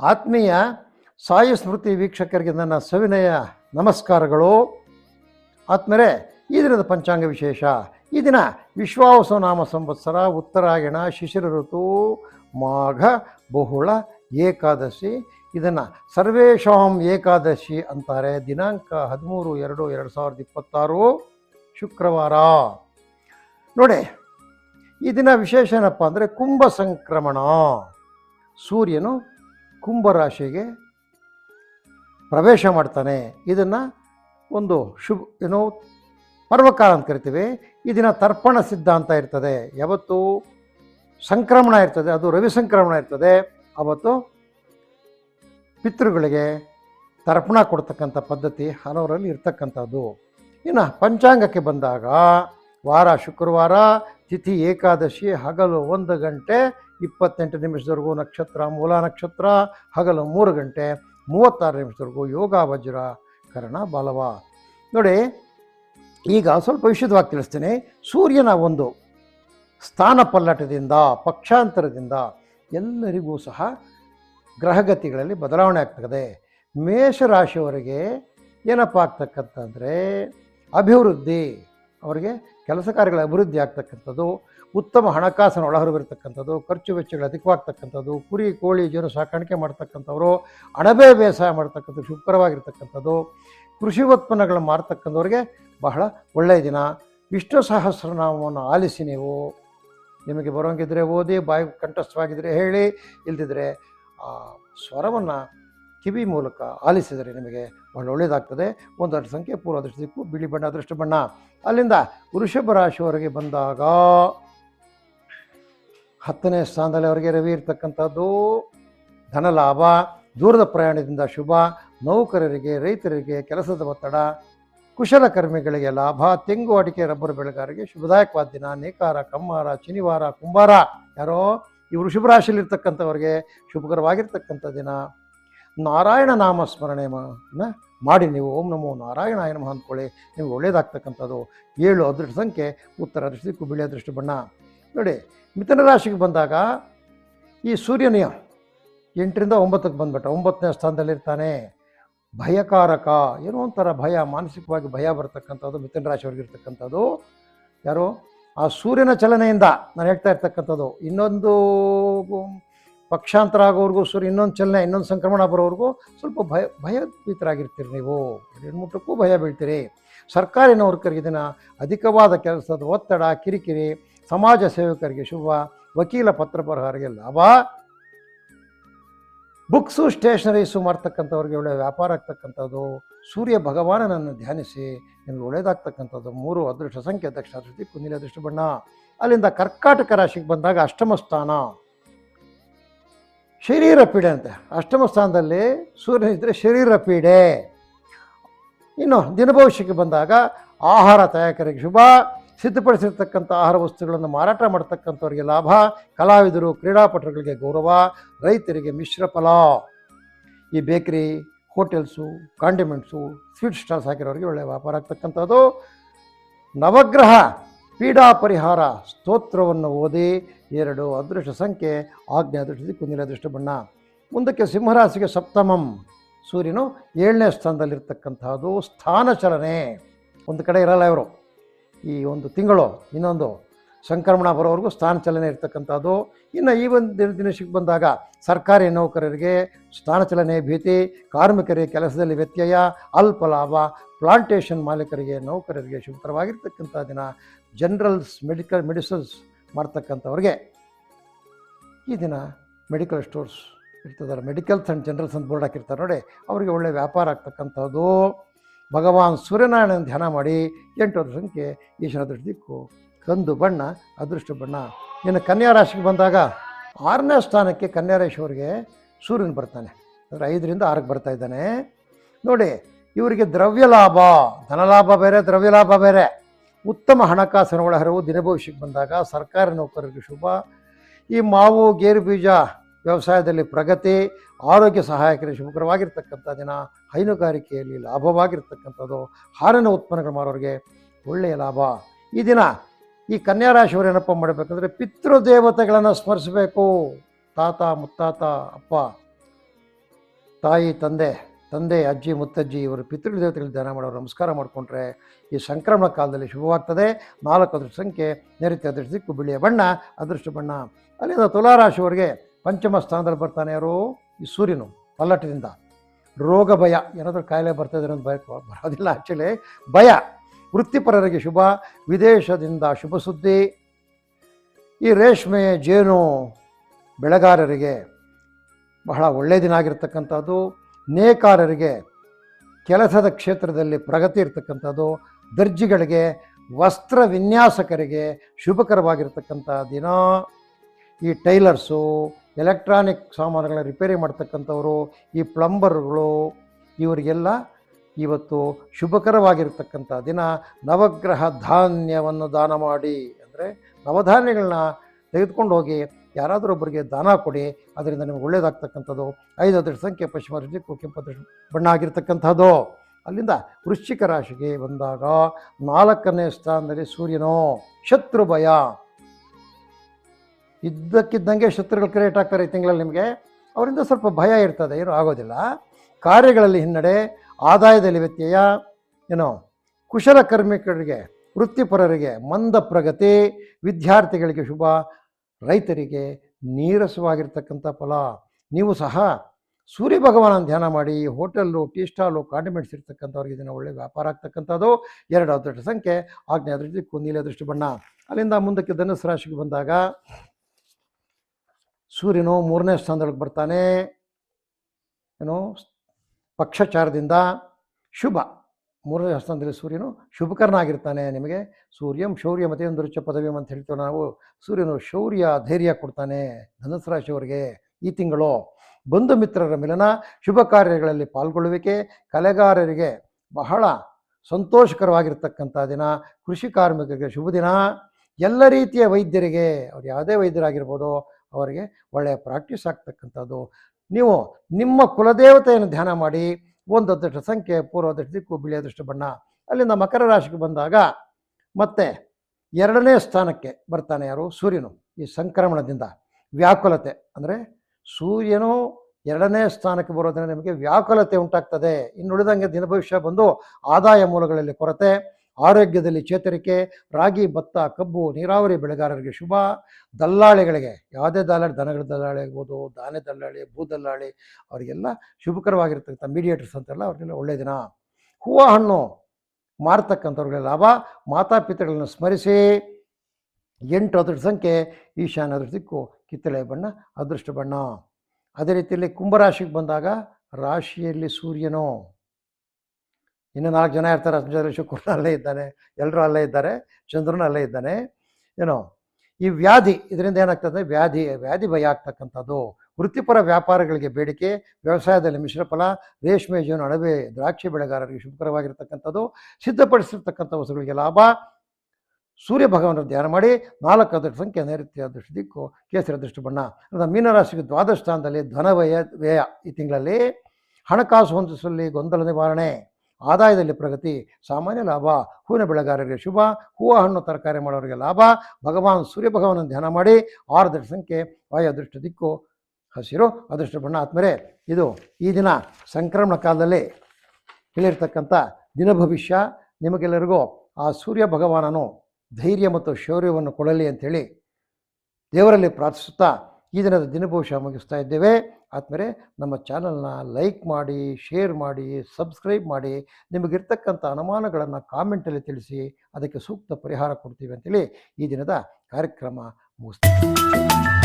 ಆತ್ಮೀಯ ಸಾಯಿ ಸ್ಮೃತಿ ವೀಕ್ಷಕರಿಗೆ ನನ್ನ ಸವಿನಯ ನಮಸ್ಕಾರಗಳು. ಆತ್ಮರೇ ಈ ದಿನದ ಪಂಚಾಂಗ ವಿಶೇಷ. ಈ ದಿನ ವಿಶ್ವಾವಸ ನಾಮ ಸಂವತ್ಸರ, ಉತ್ತರಾಯಣ ಶಿಶಿರ ಋತು ಮಾಘ, ಬಹುಳ, ಏಕಾದಶಿ. ಇದನ್ನು ಸರ್ವೇಶಾಂ ಏಕಾದಶಿ ಅಂತಾರೆ. ದಿನಾಂಕ ಹದಿಮೂರು ಎರಡು ಎರಡು ಸಾವಿರದ ಇಪ್ಪತ್ತಾರು ಶುಕ್ರವಾರ. ನೋಡಿ, ಈ ದಿನ ವಿಶೇಷ ಏನಪ್ಪ ಅಂದರೆ ಕುಂಭ ಸಂಕ್ರಮಣ. ಸೂರ್ಯನು ಕುಂಭರಾಶಿಗೆ ಪ್ರವೇಶ ಮಾಡ್ತಾನೆ. ಇದನ್ನು ಒಂದು ಶುಭ, ಏನೋ ಪರ್ವಕಾಲ ಅಂತ ಕರಿತೀವಿ. ಈ ದಿನ ತರ್ಪಣ ಸಿದ್ಧಾಂತ ಇರ್ತದೆ. ಯಾವತ್ತು ಸಂಕ್ರಮಣ ಇರ್ತದೆ. ಅದು ರವಿ ಸಂಕ್ರಮಣ ಇರ್ತದೆ. ಅವತ್ತು ಪಿತೃಗಳಿಗೆ ತರ್ಪಣ ಕೊಡ್ತಕ್ಕಂಥ ಪದ್ಧತಿ ಹಲವರಲ್ಲಿ ಇರ್ತಕ್ಕಂಥದ್ದು. ಇನ್ನು ಪಂಚಾಂಗಕ್ಕೆ ಬಂದಾಗ ವಾರ ಶುಕ್ರವಾರ, ತಿಥಿ ಏಕಾದಶಿ ಹಗಲು ಒಂದು ಗಂಟೆ ಇಪ್ಪತ್ತೆಂಟು ನಿಮಿಷದವರೆಗೂ ನಕ್ಷತ್ರ, ಮೂಲ ನಕ್ಷತ್ರ, ಹಗಲು ಮೂರು ಗಂಟೆ, ಮೂವತ್ತಾರು ನಿಮಿಷದವರೆಗೂ ಯೋಗ, ವಜ್ರ, ಕರ್ಣ, ಬಲವ. ನೋಡಿ, ಈಗ ಸ್ವಲ್ಪ ವಿಶದವಾಗಿ ತಿಳಿಸ್ತೀನಿ. ಸೂರ್ಯನ ಒಂದು ಸ್ಥಾನ ಪಲ್ಲಟದಿಂದ, ಪಕ್ಷಾಂತರದಿಂದ ಎಲ್ಲರಿಗೂ ಸಹ ಗ್ರಹಗತಿಗಳಲ್ಲಿ ಬದಲಾವಣೆ ಆಗ್ತದೆ. ಮೇಷರಾಶಿಯವರಿಗೆ ಏನಪ್ಪ ಆಗ್ತಕ್ಕಂತಂದರೆ ಅಭಿವೃದ್ಧಿ, ಅವರಿಗೆ ಕೆಲಸ ಕಾರ್ಯಗಳ ಅಭಿವೃದ್ಧಿ ಆಗ್ತಕ್ಕಂಥದ್ದು, ಉತ್ತಮ ಹಣಕಾಸಿನ ಒಳಹರಿವಿರ್ತಕ್ಕಂಥದ್ದು ಖರ್ಚು ವೆಚ್ಚಗಳು ಅಧಿಕವಾಗ್ತಕ್ಕಂಥದ್ದು, ಕುರಿ, ಕೋಳಿ ಜನರು ಸಾಕಾಣಿಕೆ ಮಾಡ್ತಕ್ಕಂಥವ್ರು, ಅಣಬೆ ಬೇಸಾಯ ಮಾಡ್ತಕ್ಕಂಥ ಶುಭ್ರವಾಗಿರ್ತಕ್ಕಂಥದ್ದು ಕೃಷಿ ಉತ್ಪನ್ನಗಳನ್ನು ಮಾರ್ತಕ್ಕಂಥವ್ರಿಗೆ ಬಹಳ ಒಳ್ಳೆಯ ದಿನ. ವಿಷ್ಣು ಸಹಸ್ರನಾಮವನ್ನು ಆಲಿಸಿ ನೀವು. ನಿಮಗೆ ಬರೋಂಗಿದ್ರೆ ಓದಿ, ಬಾಯಿ ಕಂಠಸ್ಥವಾಗಿದ್ದರೆ ಹೇಳಿ, ಇಲ್ದಿದ್ರೆ ಆ ಸ್ವರವನ್ನು ಕಿವಿ ಮೂಲಕ ಆಲಿಸಿದರೆ ನಿಮಗೆ ಬಹಳ ಒಳ್ಳೆಯದಾಗ್ತದೆ ಒಂದು ಅಡ್ಡ ಸಂಖ್ಯೆ ಪೂರ್ವ ಅದೃಷ್ಟ ದಿಕ್ಕು ಬಿಳಿ ಬಣ್ಣ, ಅದೃಷ್ಟ ಬಣ್ಣ. ಅಲ್ಲಿಂದ ವೃಷಭ ರಾಶಿಯವರೆಗೆ ಬಂದಾಗ ಹತ್ತನೇ ಸ್ಥಾನದಲ್ಲಿ ಅವರಿಗೆ ರವಿ ಇರ್ತಕ್ಕಂಥದ್ದು. ಧನಲಾಭ, ದೂರದ ಪ್ರಯಾಣದಿಂದ ಶುಭ, ನೌಕರರಿಗೆ, ರೈತರಿಗೆ ಕೆಲಸದ ಒತ್ತಡ ಕುಶಲಕರ್ಮಿಗಳಿಗೆ ಲಾಭ, ತೆಂಗು ಅಡಿಕೆ, ರಬ್ಬರ್ ಬೆಳೆಗಾರರಿಗೆ ಶುಭದಾಯಕವಾದ ದಿನ, ನೇಕಾರ ಕಮ್ಮಾರ ಶನಿವಾರ, ಕುಂಬಾರ. ಯಾರೋ ಈ ವೃಷಭ ರಾಶಿಯಲ್ಲಿರ್ತಕ್ಕಂಥವ್ರಿಗೆ ಶುಭಕರವಾಗಿರ್ತಕ್ಕಂಥ ದಿನ. ನಾರಾಯಣ ನಾಮ ಸ್ಮರಣೆ ಮಾಡಿ ನೀವು. ಓಂ ನಮೋ ನಾರಾಯಣ ನಮಃ ಅಂದ್ಕೊಳ್ಳಿ. ನಿಮ್ಗೆ ಒಳ್ಳೇದಾಗ್ತಕ್ಕಂಥದ್ದು. ಏಳು ಅದೃಷ್ಟ ಸಂಖ್ಯೆ, ಉತ್ತರ ಅದೃಷ್ಟ ಬಿಳಿ ಅದೃಷ್ಟ ಬಣ್ಣ. ನೋಡಿ, ಮಿಥುನ ರಾಶಿಗೆ ಬಂದಾಗ ಈ ಸೂರ್ಯನ ಎಂಟರಿಂದ ಒಂಬತ್ತಕ್ಕೆ ಬಂದ್ಬಿಟ್ಟ. ಒಂಬತ್ತನೇ ಸ್ಥಾನದಲ್ಲಿರ್ತಾನೆ. ಭಯಕಾರಕ. ಏನೋ ಒಂಥರ ಭಯ, ಮಾನಸಿಕವಾಗಿ ಭಯ ಬರ್ತಕ್ಕಂಥದ್ದು ಮಿಥುನ ಇರ್ತಕ್ಕಂಥದ್ದು. ಯಾರು? ಆ ಸೂರ್ಯನ ಚಲನೆಯಿಂದ ನಾನು ಹೇಳ್ತಾ ಇರ್ತಕ್ಕಂಥದ್ದು. ಇನ್ನೊಂದು ಪಕ್ಷಾಂತರ ಆಗೋವರೆಗೂ ಸುರಿ, ಇನ್ನೊಂದು ಚಲನೆ, ಇನ್ನೊಂದು ಸಂಕ್ರಮಣ ಬರೋವರೆಗೂ ಸ್ವಲ್ಪ ಭಯ, ಭಯಭೀತರಾಗಿರ್ತೀರಿ ನೀವು. ಹೆಣ್ಮುಟ್ಟಕ್ಕೂ ಭಯ ಬೀಳ್ತೀರಿ. ಸರ್ಕಾರಿ ನೌಕರಿಗೆ ಇದನ್ನು ಅಧಿಕವಾದ ಕೆಲಸದ ಒತ್ತಡ, ಕಿರಿಕಿರಿ, ಸಮಾಜ ಸೇವಕರಿಗೆ ಶುಭ, ವಕೀಲ ಪತ್ರ ಬರಹರಿಗೆ ಲಾಭ. ಬುಕ್ಸು, ಸ್ಟೇಷನರೀಸು ಮಾಡ್ತಕ್ಕಂಥವ್ರಿಗೆ ಒಳ್ಳೆಯ ವ್ಯಾಪಾರ ಆಗ್ತಕ್ಕಂಥದ್ದು. ಸೂರ್ಯ ಭಗವಾನನನ್ನು ಧ್ಯಾನಿಸಿ, ನಿಮಗೆ ಒಳ್ಳೆಯದಾಗ್ತಕ್ಕಂಥದ್ದು. ಮೂರು ಅದೃಷ್ಟ ಸಂಖ್ಯೆ, ದಕ್ಷಿಣ ದೃಷ್ಟಿ ಕುಂದಿಲ ಅದೃಷ್ಟ ಬಣ್ಣ. ಅಲ್ಲಿಂದ ಕರ್ಕಾಟಕ ರಾಶಿಗೆ ಬಂದಾಗ ಅಷ್ಟಮ ಸ್ಥಾನ. ಶರೀರ ಪೀಡೆ ಅಂತೆ. ಅಷ್ಟಮ ಸ್ಥಾನದಲ್ಲಿ ಸೂರ್ಯ ಇದ್ದರೆ ಶರೀರ ಪೀಡೆ. ಇನ್ನು ದಿನಭವಿಷ್ಯಕ್ಕೆ ಬಂದಾಗ ಆಹಾರ ತಯಾರಿಕರಿಗೆ ಶುಭ, ಸಿದ್ಧಪಡಿಸಿರ್ತಕ್ಕಂಥ ಆಹಾರ ವಸ್ತುಗಳನ್ನು ಮಾರಾಟ ಮಾಡ್ತಕ್ಕಂಥವ್ರಿಗೆ ಲಾಭ, ಕಲಾವಿದರು, ಕ್ರೀಡಾಪಟುಗಳಿಗೆ ಗೌರವ, ರೈತರಿಗೆ ಮಿಶ್ರ ಫಲ. ಈ bakery, hotels, condiments, sweet stalls ಹಾಕಿರೋರಿಗೆ ಒಳ್ಳೆಯ ವ್ಯಾಪಾರ ಆಗ್ತಕ್ಕಂಥದ್ದು. ನವಗ್ರಹ ಪೀಡಾ ಪರಿಹಾರ ಸ್ತೋತ್ರವನ್ನು ಓದಿ ಎರಡು ಅದೃಷ್ಟ ಸಂಖ್ಯೆ, ಆಜ್ಞೆ ಅದೃಷ್ಟ ಕುಂದಿಲ ಅದೃಷ್ಟ ಬಣ್ಣ. ಮುಂದಕ್ಕೆ ಸಿಂಹರಾಶಿಗೆ ಸಪ್ತಮಂ. ಸೂರ್ಯನು ಏಳನೇ ಸ್ಥಾನದಲ್ಲಿರ್ತಕ್ಕಂಥದ್ದು ಸ್ಥಾನ ಚಲನೆ. ಒಂದು ಕಡೆ ಇರಲ್ಲ ಇವರು. ಈ ಒಂದು ತಿಂಗಳು, ಇನ್ನೊಂದು ಸಂಕ್ರಮಣ ಬರೋವರೆಗೂ ಸ್ಥಾನ ಚಲನೆ ಇರ್ತಕ್ಕಂಥದ್ದು ಇನ್ನು ಈ ಒಂದು ದಿನ ದಿನಶಕ್ಕೆ ಬಂದಾಗ ಸರ್ಕಾರಿ ನೌಕರರಿಗೆ ಸ್ಥಾನ ಚಲನೆ ಭೀತಿ, ಕಾರ್ಮಿಕರಿಗೆ ಕೆಲಸದಲ್ಲಿ ವ್ಯತ್ಯಯ, ಅಲ್ಪ ಲಾಭ, ಪ್ಲಾಂಟೇಷನ್ ಮಾಲೀಕರಿಗೆ ನೌಕರರಿಗೆ ಶುಭಕರವಾಗಿರ್ತಕ್ಕಂಥ ದಿನ. ಜನರಲ್ಸ್, ಮೆಡಿಕಲ್, ಮೆಡಿಸನ್ಸ್ ಮಾಡ್ತಕ್ಕಂಥವ್ರಿಗೆ ಈ ದಿನ ಮೆಡಿಕಲ್ ಸ್ಟೋರ್ಸ್ ಇರ್ತದಲ್ಲ ಮೆಡಿಕಲ್ಸ್ ಆ್ಯಂಡ್ ಜನರಲ್ಸ್ ಅಂತ ಬೋರ್ಡ್ ಹಾಕಿರ್ತಾರೆ ನೋಡಿ, ಅವರಿಗೆ ಒಳ್ಳೆಯ ವ್ಯಾಪಾರ ಆಗ್ತಕ್ಕಂಥದ್ದು. ಭಗವಾನ್ ಸೂರ್ಯನಾರಾಯಣನ ಧ್ಯಾನ ಮಾಡಿ ಎಂಟು ಸಂಖ್ಯೆ ಈಶ್ವರ ದೃಷ್ಟಿಕ್ಕು ಕಂದು ಬಣ್ಣ, ಅದೃಷ್ಟ ಬಣ್ಣ. ಇನ್ನು ಕನ್ಯಾ ರಾಶಿಗೆ ಬಂದಾಗ ಆರನೇ ಸ್ಥಾನಕ್ಕೆ ಕನ್ಯಾ ರಾಶಿಯವರಿಗೆ ಸೂರ್ಯನ ಬರ್ತಾನೆ. ಅಂದರೆ ಐದರಿಂದ ಆರಕ್ಕೆ ಬರ್ತಾ ಇದ್ದಾನೆ. ನೋಡಿ, ಇವರಿಗೆ ದ್ರವ್ಯ ಲಾಭ ಧನಲಾಭ ಬೇರೆ ದ್ರವ್ಯ ಲಾಭ ಬೇರೆ. ಉತ್ತಮ ಹಣಕಾಸಿನ ಒಳಹರಿವು ದಿನಭವಿಷ್ಯಕ್ಕೆ ಬಂದಾಗ ಸರ್ಕಾರಿ ನೌಕರರಿಗೆ ಶುಭ. ಈ ಮಾವು, ಗೇರು ಬೀಜ ವ್ಯವಸಾಯದಲ್ಲಿ ಪ್ರಗತಿ, ಆರೋಗ್ಯ ಸಹಾಯಕರಿಗೆ ಶುಭಕರವಾಗಿರ್ತಕ್ಕಂಥ ದಿನ, ಹೈನುಗಾರಿಕೆಯಲ್ಲಿ ಲಾಭವಾಗಿರ್ತಕ್ಕಂಥದ್ದು, ಹಾಲಿನ ಉತ್ಪನ್ನಗಳು ಮಾಡೋರಿಗೆ ಒಳ್ಳೆಯ ಲಾಭ. ಈ ದಿನ ಈ ಕನ್ಯಾ ರಾಶಿಯವರು ಏನಪ್ಪ ಮಾಡಬೇಕಂದ್ರೆ ಪಿತೃದೇವತೆಗಳನ್ನು ಸ್ಮರಿಸಬೇಕು. ತಾತ, ಮುತ್ತಾತ, ಅಪ್ಪ, ತಾಯಿ, ತಂದೆ ತಂದೆ, ಅಜ್ಜಿ, ಮುತ್ತಜ್ಜಿ ಇವರು ಪಿತೃದೇವತೆಗಳು ಧ್ಯಾನ ಮಾಡೋರು, ನಮಸ್ಕಾರ ಮಾಡಿಕೊಂಡ್ರೆ ಈ ಸಂಕ್ರಮಣ ಕಾಲದಲ್ಲಿ ಶುಭವಾಗ್ತದೆ. ನಾಲ್ಕು ಅದೃಷ್ಟ ಸಂಖ್ಯೆ ನೈಋತ್ಯ ಅದೃಷ್ಟ ದಿಕ್ಕು ಬಿಳಿಯ ಬಣ್ಣ, ಅದೃಷ್ಟ ಬಣ್ಣ. ಅಲ್ಲಿಂದ ತುಲಾರಾಶಿಯವರಿಗೆ ಪಂಚಮ ಸ್ಥಾನದಲ್ಲಿ ಬರ್ತಾನೆ ಯಾರು? ಈ ಸೂರ್ಯನು ಪಲ್ಲಟದಿಂದ ರೋಗ, ಭಯ, ಏನಾದರೂ ಕಾಯಿಲೆ ಬರ್ತದೆ ಅನ್ನೋದು ಭಯ ಬರೋದಿಲ್ಲ ಆ್ಯಕ್ಚುಲಿ ಭಯ, ವೃತ್ತಿಪರರಿಗೆ ಶುಭ, ವಿದೇಶದಿಂದ ಶುಭ ಸುದ್ದಿ. ಈ ರೇಷ್ಮೆ, ಜೇನು ಬೆಳೆಗಾರರಿಗೆ ಬಹಳ ಒಳ್ಳೆಯ ದಿನ ಆಗಿರ್ತಕ್ಕಂಥದ್ದು. ನೇಕಾರರಿಗೆ ಕೆಲಸದ ಕ್ಷೇತ್ರದಲ್ಲಿ ಪ್ರಗತಿ ಇರ್ತಕ್ಕಂಥದ್ದು, ದರ್ಜಿಗಳಿಗೆ, ವಸ್ತ್ರ ವಿನ್ಯಾಸಕರಿಗೆ ಶುಭಕರವಾಗಿರ್ತಕ್ಕಂಥ ದಿನ. ಈ ಟೈಲರ್ಸು, ಎಲೆಕ್ಟ್ರಾನಿಕ್ ಸಾಮಾನುಗಳ ರಿಪೇರಿ ಮಾಡ್ತಕ್ಕಂಥವರು, ಈ ಪ್ಲಂಬರ್ಗಳು, ಇವರಿಗೆಲ್ಲ ಇವತ್ತು ಶುಭಕರವಾಗಿರ್ತಕ್ಕಂಥ ದಿನ. ನವಗ್ರಹ ಧಾನ್ಯವನ್ನು ದಾನ ಮಾಡಿ, ಅಂದರೆ ನವಧಾನ್ಯಗಳನ್ನ ತೆಗೆದುಕೊಂಡು ಹೋಗಿ ಯಾರಾದರೂ ಒಬ್ಬರಿಗೆ ದಾನ ಕೊಡಿ, ಅದರಿಂದ ನಿಮಗೆ ಒಳ್ಳೇದಾಗ್ತಕ್ಕಂಥದ್ದು. ಐದು ಅದರ ಸಂಖ್ಯೆ, ಪಶ್ಚಿಮ ರಜಕ್ಕೂ ಕೆಂಪು ಬಣ್ಣ ಆಗಿರ್ತಕ್ಕಂಥದ್ದು. ಅಲ್ಲಿಂದ ವೃಶ್ಚಿಕ ರಾಶಿಗೆ ಬಂದಾಗ ನಾಲ್ಕನೇ ಸ್ಥಾನದಲ್ಲಿ ಸೂರ್ಯನೋ ಶತ್ರು ಭಯ ಇದ್ದಕ್ಕಿದ್ದಂಗೆ ಶತ್ರುಗಳು ಕ್ರಿಯೇಟ್ ಆಗ್ತಾರೆ ಈ ತಿಂಗಳಲ್ಲಿ ನಿಮಗೆ. ಅವರಿಂದ ಸ್ವಲ್ಪ ಭಯ ಇರ್ತದೆ, ಏನು ಆಗೋದಿಲ್ಲ. ಕಾರ್ಯಗಳಲ್ಲಿ ಹಿನ್ನಡೆ, ಆದಾಯದಲ್ಲಿ ವ್ಯತ್ಯಯ, ಏನು, ಕುಶಲಕರ್ಮಿಕರಿಗೆ, ವೃತ್ತಿಪರರಿಗೆ ಮಂದ ಪ್ರಗತಿ ವಿದ್ಯಾರ್ಥಿಗಳಿಗೆ ಶುಭ ರೈತರಿಗೆ ನೀರಸವಾಗಿರ್ತಕ್ಕಂಥ ಫಲ. ನೀವು ಸಹ ಸೂರ್ಯ ಭಗವಾನ ಧ್ಯಾನ ಮಾಡಿ, ಹೋಟೆಲ್ಲು, ಟೀ ಸ್ಟಾಲು ಕಾಂಡಿಮೆಂಟ್ಸ್ ಇರ್ತಕ್ಕಂಥವ್ರಿಗೆ ಇದನ್ನು ಒಳ್ಳೆ ವ್ಯಾಪಾರ ಆಗ್ತಕ್ಕಂಥದ್ದು. ಎರಡು ಅದೃಷ್ಟ ಸಂಖ್ಯೆ, ಆಗ್ನೇಯ ಅದೃಷ್ಟ ದಿಕ್ಕು ದೃಷ್ಟಿ, ಬಣ್ಣ. ಅಲ್ಲಿಂದ ಮುಂದಕ್ಕೆ ಧನುಸು ರಾಶಿಗೆ ಬಂದಾಗ ಸೂರ್ಯನು ಮೂರನೇ ಸ್ಥಾನದೊಳಗೆ ಬರ್ತಾನೆ. ಏನು? ಪಕ್ಷಚಾರದಿಂದ ಶುಭ. ಮೂರನೇ ಹಸ್ತನದಲ್ಲಿ ಸೂರ್ಯನು ಶುಭಕರನಾಗಿರ್ತಾನೆ ನಿಮಗೆ. ಸೂರ್ಯಂ ಶೌರ್ಯ ಮತೇಂದ್ರುಚ್ಚ ಪದವಿ ಅಂತ ಹೇಳ್ತೇವೆ ನಾವು. ಸೂರ್ಯನು ಶೌರ್ಯ, ಧೈರ್ಯ ಕೊಡ್ತಾನೆ ಧನುಸು ರಾಶಿಯವರಿಗೆ ಈ ತಿಂಗಳು. ಬಂಧು ಮಿತ್ರರ ಮಿಲನ, ಶುಭ ಕಾರ್ಯಗಳಲ್ಲಿ ಪಾಲ್ಗೊಳ್ಳುವಿಕೆ, ಕಲೆಗಾರರಿಗೆ ಬಹಳ ಸಂತೋಷಕರವಾಗಿರ್ತಕ್ಕಂಥ ದಿನ. ಕೃಷಿ ಕಾರ್ಮಿಕರಿಗೆ ಶುಭ ದಿನ. ಎಲ್ಲ ರೀತಿಯ ವೈದ್ಯರಿಗೆ, ಅವ್ರು ಯಾವುದೇ ವೈದ್ಯರಾಗಿರ್ಬೋದು, ಅವರಿಗೆ ಒಳ್ಳೆಯ ಪ್ರಾಕ್ಟೀಸ್ ಆಗ್ತಕ್ಕಂಥದ್ದು. ನೀವು ನಿಮ್ಮ ಕುಲದೇವತೆಯನ್ನು ಧ್ಯಾನ ಮಾಡಿ ಒಂದು ಅದೃಷ್ಟ ಸಂಖ್ಯೆ, ಪೂರ್ವ ಅದೃಷ್ಟ, ದಿಕ್ಕು, ಬಿಳಿ ಅದೃಷ್ಟ, ಬಣ್ಣ. ಅಲ್ಲಿಂದ ಮಕರ ರಾಶಿಗೆ ಬಂದಾಗ ಮತ್ತೆ ಎರಡನೇ ಸ್ಥಾನಕ್ಕೆ ಬರ್ತಾನೆ ಯಾರು? ಸೂರ್ಯನು. ಈ ಸಂಕ್ರಮಣದಿಂದ ವ್ಯಾಕುಲತೆ. ಅಂದರೆ ಸೂರ್ಯನು ಎರಡನೇ ಸ್ಥಾನಕ್ಕೆ ಬರೋದ್ರಿಂದ ನಿಮಗೆ ವ್ಯಾಕುಲತೆ ಉಂಟಾಗ್ತದೆ. ಇನ್ನುಳಿದಂಗೆ ದಿನ ಭವಿಷ್ಯ ಬಂದು ಆದಾಯ ಮೂಲಗಳಲ್ಲಿ ಕೊರತೆ. ಆರೋಗ್ಯದಲ್ಲಿ ಚೇತರಿಕೆ, ರಾಗಿ, ಭತ್ತ, ಕಬ್ಬು, ನೀರಾವರಿ ಬೆಳೆಗಾರರಿಗೆ ಶುಭ. ದಲ್ಲಾಳಿಗಳಿಗೆ, ಯಾವುದೇ ದಲ್ಲಾಳಿ, ದನಗಳ ದಲ್ಲಾಳಿ ಆಗ್ಬೋದು, ಧಾನ್ಯ ದಲ್ಲಾಳಿ, ಭೂ ದಲ್ಲಾಳಿ, ಅವರಿಗೆಲ್ಲ ಶುಭಕರವಾಗಿರ್ತಕ್ಕಂಥ ಮೀಡಿಯೇಟರ್ಸ್ ಅಂತೆಲ್ಲ ಅವರಿಗೆಲ್ಲ ಒಳ್ಳೆಯ ದಿನ. ಹೂವು, ಹಣ್ಣು ಮಾರತಕ್ಕಂಥವ್ರಿಗೆ ಲಾಭ. ಮಾತಾಪಿತೃಗಳನ್ನು ಸ್ಮರಿಸಿ. ಎಂಟು ಅದೃಷ್ಟ ಸಂಖ್ಯೆ, ಈಶಾನ್ಯ ಅದೃಷ್ಟ ದಿಕ್ಕು, ಕಿತ್ತಳೆ ಬಣ್ಣ, ಅದೃಷ್ಟ ಬಣ್ಣ. ಅದೇ ರೀತಿಯಲ್ಲಿ ಕುಂಭರಾಶಿಗೆ ಬಂದಾಗ ರಾಶಿಯಲ್ಲಿ ಸೂರ್ಯನು. ಇನ್ನು ನಾಲ್ಕು ಜನ ಇರ್ತಾರೆ ಶುಕ್ರನ ಅಲ್ಲೇ ಇದ್ದಾನೆ ಎಲ್ಲರೂ ಅಲ್ಲೇ ಇದ್ದಾರೆ, ಚಂದ್ರನ ಅಲ್ಲೇ ಇದ್ದಾನೆ ಏನೋ ಈ ವ್ಯಾಧಿ, ಇದರಿಂದ ಏನಾಗ್ತದೆ ವ್ಯಾಧಿ ವ್ಯಾಧಿ ಭಯ ಆಗ್ತಕ್ಕಂಥದ್ದು. ವೃತ್ತಿಪರ ವ್ಯಾಪಾರಗಳಿಗೆ ಬೇಡಿಕೆ, ವ್ಯವಸಾಯದಲ್ಲಿ ಮಿಶ್ರ ಫಲ, ರೇಷ್ಮೆ ಜೀವನ ಅಣಬೆ, ದ್ರಾಕ್ಷಿ ಬೆಳೆಗಾರರಿಗೆ ಶುಭಕರವಾಗಿರ್ತಕ್ಕಂಥದ್ದು. ಸಿದ್ಧಪಡಿಸಿರ್ತಕ್ಕಂಥ ವಸ್ತುಗಳಿಗೆ ಲಾಭ. ಸೂರ್ಯ ಭಗವಾನರ ಧ್ಯಾನ ಮಾಡಿ, ನಾಲ್ಕು ಅದೃಷ್ಟ ಸಂಖ್ಯೆ ನೈಋತ್ಯ ಅದೃಷ್ಟ ದಿಕ್ಕು, ಕೇಸರಿ ಅದೃಷ್ಟ ಬಣ್ಣ. ಅಂದರೆ ಮೀನರಾಶಿಗೆ ದ್ವಾದಶ ಸ್ಥಾನದಲ್ಲಿ ಧನ ವ್ಯಯ ವ್ಯಯ ಈ ತಿಂಗಳಲ್ಲಿ. ಹಣಕಾಸು ಹೊಂದಿಸುವಲ್ಲಿ ಗೊಂದಲ ನಿವಾರಣೆ. ಆದಾಯದಲ್ಲಿ ಪ್ರಗತಿ, ಸಾಮಾನ್ಯ ಲಾಭ, ಹೂವಿನ ಬೆಳೆಗಾರರಿಗೆ ಶುಭ, ಹೂವು ಹಣ್ಣು ತರಕಾರಿ ಮಾಡೋರಿಗೆ ಲಾಭ, ಭಗವಾನ್ ಸೂರ್ಯ ಭಗವಾನನ ಧ್ಯಾನ ಮಾಡಿ ಆರು ಸಂಖ್ಯೆ ವಾಯು ಅದೃಷ್ಟ ದಿಕ್ಕು, ಹಸಿರು ಅದೃಷ್ಟ ಬಣ್ಣ ಆತ್ಮರೇ. ಇದು ಈ ದಿನ ಸಂಕ್ರಮಣ ಕಾಲದಲ್ಲಿ ಹೇಳಿರ್ತಕ್ಕಂಥ ದಿನ ಭವಿಷ್ಯ. ನಿಮಗೆಲ್ಲರಿಗೂ ಆ ಸೂರ್ಯ ಭಗವಾನನು ಧೈರ್ಯ ಮತ್ತು ಶೌರ್ಯವನ್ನು ಕೊಡಲಿ ಅಂಥೇಳಿ ದೇವರಲ್ಲಿ ಪ್ರಾರ್ಥಿಸುತ್ತಾ ಈ ದಿನದ ದಿನಭವಿಷ್ಯ ಮುಗಿಸ್ತಾ ಇದ್ದೇವೆ. ಆದಮೇಲೆ ನಮ್ಮ ಚಾನಲ್ನ ಲೈಕ್ ಮಾಡಿ, ಶೇರ್ ಮಾಡಿ, ಸಬ್ಸ್ಕ್ರೈಬ್ ಮಾಡಿ, ನಿಮಗಿರ್ತಕ್ಕಂಥ ಅನುಮಾನಗಳನ್ನು ಕಾಮೆಂಟಲ್ಲಿ ತಿಳಿಸಿ, ಅದಕ್ಕೆ ಸೂಕ್ತ ಪರಿಹಾರ ಕೊಡ್ತೀವಿ ಅಂತೇಳಿ ಈ ದಿನದ ಕಾರ್ಯಕ್ರಮ ಮುಗಿಸ್ತೀವಿ